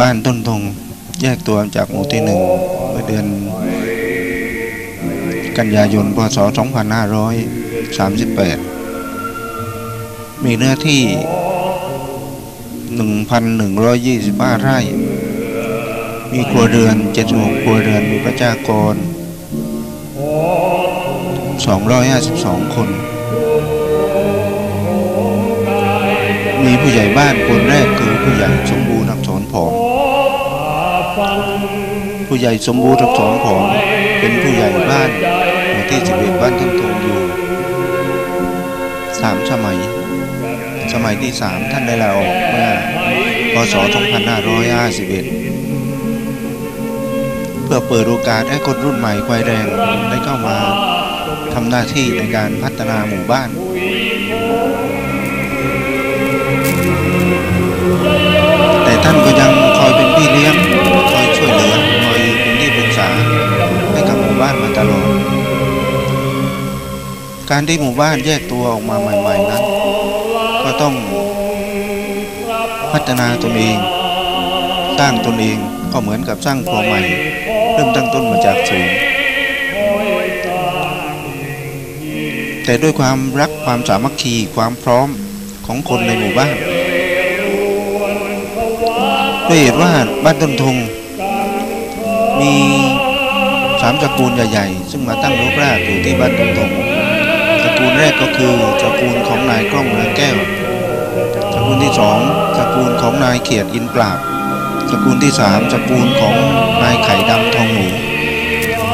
บ้านต้นทงแยกตัวจากหมู่ที่หนึ่งเมื่อเดือน กันยายน พศ 2538 มีเนื้อที่ 1,125 ไร่ มีครัวเรือน 76 ครัวเรือน มีประชากร 252 คน มีผู้ใหญ่บ้านคนแรกคือผู้ใหญ่สมบูรณ์ ผู้ใหญ่สมบูรณ์อักษรผอมเป็นผู้ใหญ่บ้านหมู่ที่11บ้านต้นทงอยู่สามสมัย สมัยที่สามท่านได้ลาออกเมื่อพศ 2551 เพื่อเปิดโอกาสให้คนรุ่นใหม่ควายแรงได้เข้ามาทำหน้าที่ในการพัฒนาหมู่บ้านแต่ท่านก็ยังคอยเป็นพี่เลี้ยง การที่หมู่บ้านแยกตัวออกมาใหม่ ๆนั้น ก็ต้องพัฒนาตนเอง สร้างตนเองก็เหมือนกับสร้างครัวใหม่ เริ่มตั้งต้นมาจากศูนย์แต่ด้วยความรักความสามัคคีความพร้อมของคนในหมู่บ้านด้วยเหตุว่าบ้านต้นทงมีสามตระกูลใหญ่ๆ ซึ่งมาตั้งรกรากอยู่ที่บ้านต้นทง กูลแรกก็คือตระกูลของนายกล้องเรืองแก้วตระกูลที่สองตระกูลของนายเขียดอินปราบตระกูลที่สามตระกูลของนายไข่ดำทองหนู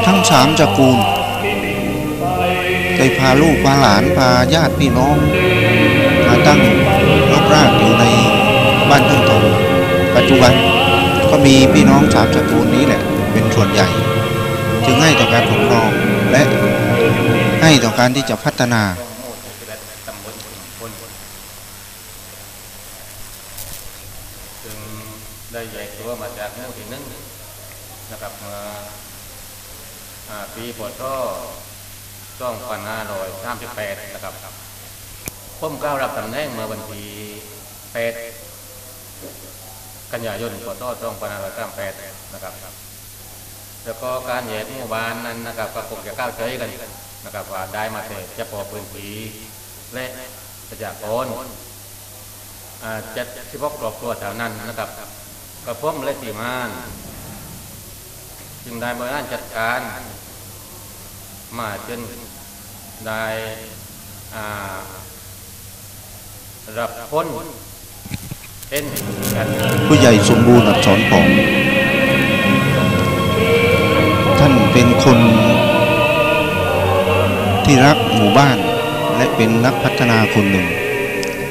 ทั้งสามตระกูลได้พาลูกพาหลานพาญาติพี่น้องมาตั้งรกรากอยู่ในบ้านต้นทงปัจจุบันก็มีพี่น้องสามตระกูลนี้แหละเป็นส่วนใหญ่ จึงให้ต่อการปกครองและ ต่อการที่จะพัฒนาตำบลคนจึงได้แยกตัวมาจากหมู่ที่หนึ่งนะครับเมื่ออ่าปีพศสองพันห้าร้อยสามสิบแปดนะครับผมก้าวรับตำแหน่งเมื่อวันที่แปดกันยายนพศสองพันห้าร้อยสามแปดนะครับแล้วก็การแยกหมู่บ้านนั้นนะครับ ก็คงจะก้าวใจกัน นะครับว่าได้มาแต่เฉพาะพื้นที่และประชากรอ่าเจ็ดสิบกครอบครัวแถวนั้นนะครับกระผมและทีมงานจึงได้บริหารจัดการ มาจนได้รับพ้นเป็นผู้ใหญ่สมบูรณ์อักษรผอง ท่านเป็นคน ที่รักหมู่บ้าน และเป็นนักพัฒนาคนหนึ่ง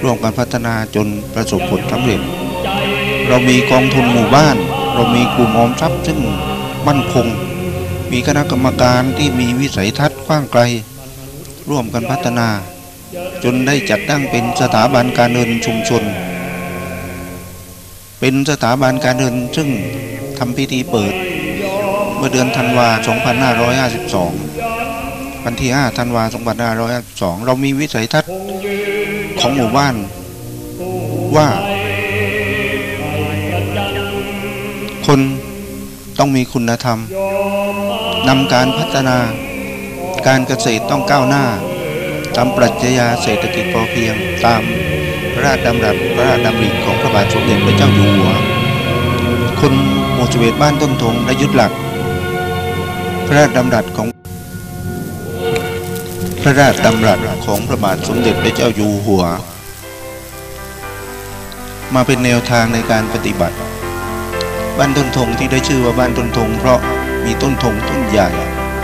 ร่วมกันพัฒนาจนประสบผลสำเร็จ เรามีกองทุนหมู่บ้าน เรามีกลุ่มออมทรัพย์ซึ่งมั่นคง มีคณะกรรมการที่มีวิสัยทัศน์กว้างไกล ร่วมกันพัฒนา จนได้จัดตั้งเป็นสถาบันการเงินชุมชน เป็นสถาบันการเงินซึ่งทำพิธีเปิด เมื่อเดือนธันวา 2552 วันที่ 5 ธันวา2552 เรามีวิสัยทัศน์ของหมู่บ้านว่า คนต้องมีคุณธรรมนำการพัฒนา การเกษตรต้องก้าวหน้า ตามปรัชญาเศรษฐกิจพอเพียง ตามพระราชดำรัสพระราชดำริของพระบาทสมเด็จพระเจ้าอยู่หัว คนหมู่สิเวตบ้านต้นทงได้ยึดหลัก พระราชดำรัสของ พระราชดำรัสของพระบาทสมเด็จพระเจ้าอยู่หัว มาเป็นแนวทางในการปฏิบัติ บ้านต้นทงที่ได้ชื่อว่าบ้านต้นทง เพราะมีต้นทงต้นใหญ่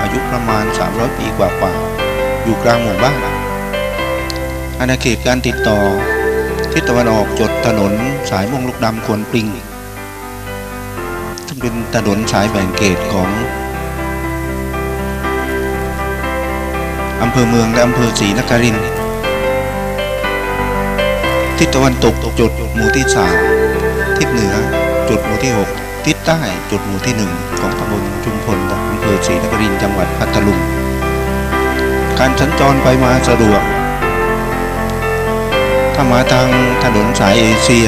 อายุประมาณ 300 ปีกว่าๆอยู่กลางหมู่บ้านอาณาเขตการติดต่อทิศตะวันออกจดถนนสายม่วงลูกดำควนปริงซึ่งเป็นถนนสายแบ่งเขตของ อำเภอเมืองและอำเภอศรีนครินทร์ทิศตะวันตกจุดหมู่ที่สามทิศเหนือจุดหมู่ที่หกทิศใต้จุดหมู่ที่หนึ่งของตำบลชุมพลอำเภอศรีนครินทร์จังหวัดพัทลุง การสัญจรไปมาสะดวก ถ้ามาทางถนนสายเอเชีย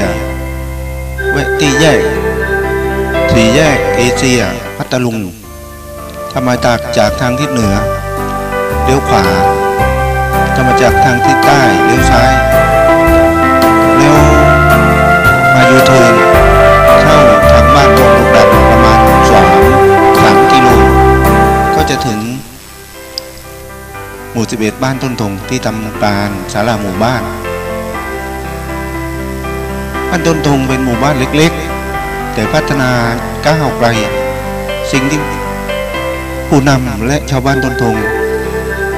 แวะที่แยกสี่แยกเอเชีย พัทลุงถ้ามาจากจากทางทิศเหนือ เลี้ยวขวาถ้ามาจากทางทิศใต้เลี้ยวซ้ายแล้วมายูเทิร์นเข้าทางบ้านดงลูกดับประมาณสองสามกิโลก็จะถึง หมู่สิบเอ็ดบ้านต้นทงที่ตำการศาลาหมู่บ้านบ้านต้นทงเป็นหมู่บ้านเล็กๆ แต่พัฒนาก้าวไกล สิ่งที่ผู้นำและชาวบ้านต้นทง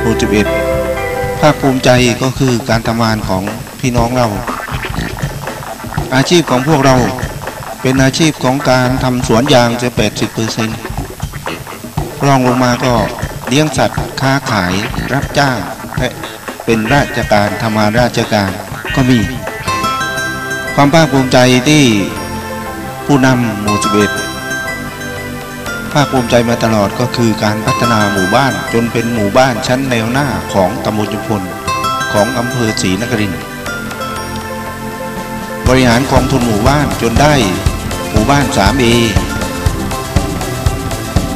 หมู่สิเอ็ดภาคภูมิใจก็คือการทำงานของพี่น้องเรา อาชีพของพวกเราเป็นอาชีพของการทำสวนยางจะแปดสิบเปอร์เซ็นต์รองลงมาก็เลี้ยงสัตว์ค้าขายรับจ้างและเป็นราชการทำงานราชการก็มี ความภาคภูมิใจที่ผู้นำหมู่สิเอ็ด ภาคภูมิใจมาตลอดก็คือการพัฒนาหมู่บ้านจนเป็นหมู่บ้านชั้นแนวหน้าของตำบลยุพลของอำเภอศรีนครินทร์บริหารกองทุนหมู่บ้านจนได้หมู่บ้าน 3A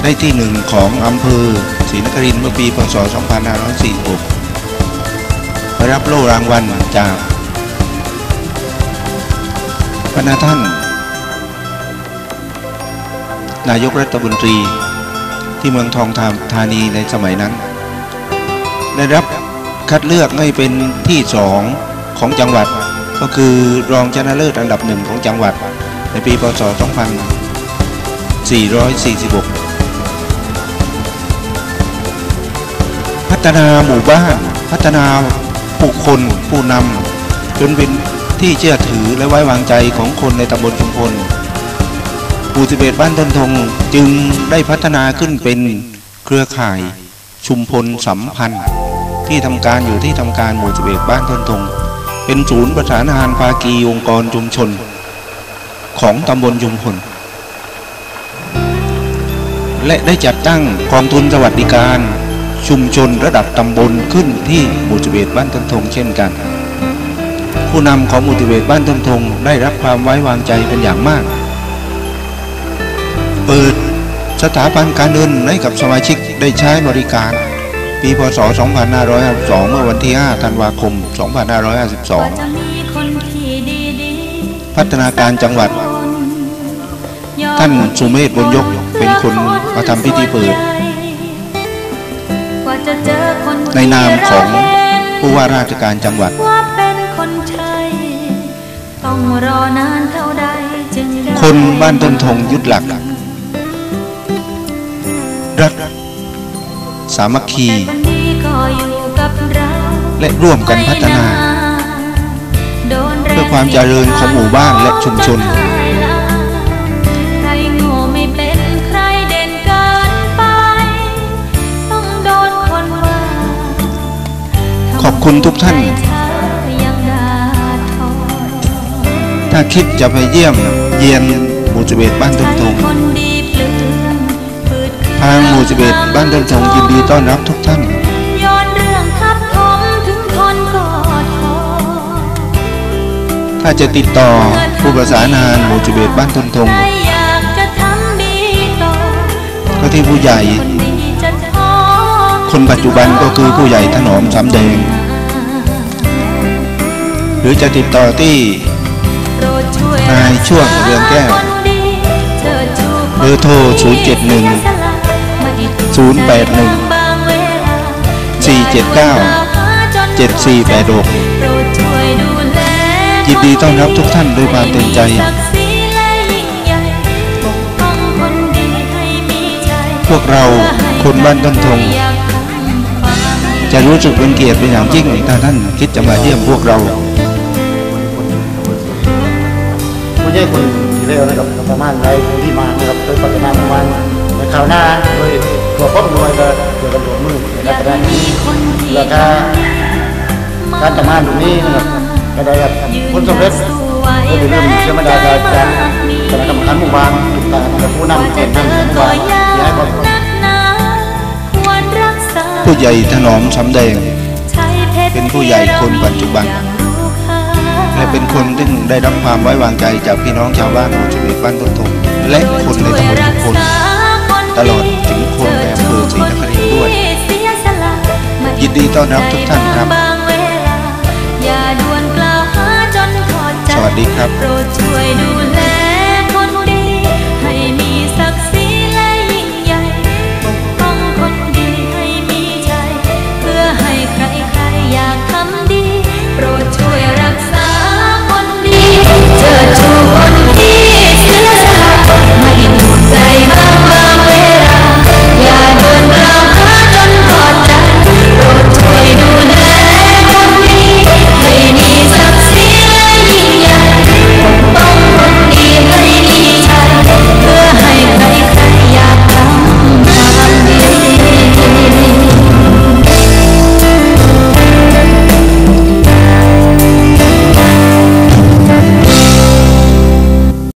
ได้ที่หนึ่งของอำเภอศรีนครินทร์เมื่อปีพศ 2546ไปรับโล่รางวัลจากพระนาท่าน นายกรัฐมนตรี ที่เมืองทองธานีในสมัยนั้น ได้รับคัดเลือกให้เป็นที่สองของจังหวัด ก็คือรองชนะเลิศอันดับหนึ่งของจังหวัด ในปีพศ 2446 พัฒนาหมู่บ้าน พัฒนาบุคคลผู้นำจนเป็นที่เชื่อถือและไว้วางใจของคนในตำบลชุมพล หมู่สิบเอ็ดบ้านต้นทงจึงได้พัฒนาขึ้นเป็นเครือข่ายชุมพลสัมพันธ์ ที่ทำการอยู่ที่ทำการหมู่สิบเอ็ดบ้านต้นทง เป็นศูนย์ประสานงานภาคีองค์กรชุมชน ของตำบลชุมพล และได้จัดตั้งกองทุนสวัสดิการชุมชนระดับตำบลขึ้นที่หมู่สิบเอ็ดบ้านต้นทงเช่นกัน ผู้นำของหมู่สิบเอ็ดบ้านต้นทงได้รับความไว้วางใจเป็นอย่างมาก เปิด สถาบันการเงินให้กับสมาชิกได้ใช้บริการ ปีพศ 2552 เมื่อวันที่ 5 ธันวาคม 2552 พัฒนาการจังหวัด ท่านสุเมธบุญยกเป็นคนมาทำพิธีเปิด ในนามของผู้ว่าราชการจังหวัดว่าเป็นคนไทยต้องรอนานเท่าใดจึงได้คนบ้านต้นทงยึดหลักรัก สามัคคีแต่คนดีก็อยู่กับเราและร่วมกันพัฒนาโดนแรงเพื่อความเจริญของหมู่บ้านและชุมชนใครโง่ไม่เป็นใครเด่นเกินไปต้องโดนคนว่าขอบคุณทุกท่านทำไมเธอยังด่าทอถ้าคิดจะไปเยี่ยมเยียนหมู่สิบเอ็ดบ้านต้นทงใครคนดีเปลืองฝืดเคือง ทางหมู่สิบเอ็ดบ้านต้นทงยินดีต้อนรับทุกท่านย้อนเรื่องทับถมถึงทนก็ทอถ้าจะติดต่อผู้ประสานงานหมู่สิบเอ็ดบ้านต้นทงใครอยากจะทำดีต่อก็ที่ผู้ใหญ่คนดีจะท้อคนปัจจุบันก็คือผู้ใหญ่ถนอมสำแดง หรือจะติดต่อที่โปรดช่วยนายช่วงเรืองแก้วคนดีเชิดชูคนเบอร์โทรดี071 081ใจบางเวลา479 7486โปรดช่วยดูแลยินดีต้อนรับทุกท่านด้วยความเต็มใจ พวกเราคนบ้านต้นทง จะรู้สึกเป็นเกียรติเป็นอย่างยิ่งถ้าท่านคิดจะมาเยี่ยมพวกเราผู้ใหญ่คนที่เร็วนะครับประมาณไรที่มานะครับโดยพัฒนาประมาณในคราวหน้าโดย ตัวกพ้องรวยก็เกี่ยวกับหัวมือนะครับจะได้แล้วก็การทำงานตรงนี้นะครับก็ได้รับผลสมเร็จก็เป็นเรื่องธรรมดาจากคณะกรรมการหมู่บ้านต่างๆผู้นำเป็นนั่งเป็นว่าที่ให้ความผู้ใหญ่ถนอมสำแดง เป็นผู้ใหญ่คนปัจจุบันและเป็นคนที่ได้รับความไว้วางใจจากพี่น้องชาวบ้านหมู่ชุมชนบ้านต้นทงและคนในตำบลทุกคน ตลอดถึงคน อศรีนครด้วย ยินดีต้อนรับทุกท่านครับ สวัสดีครับ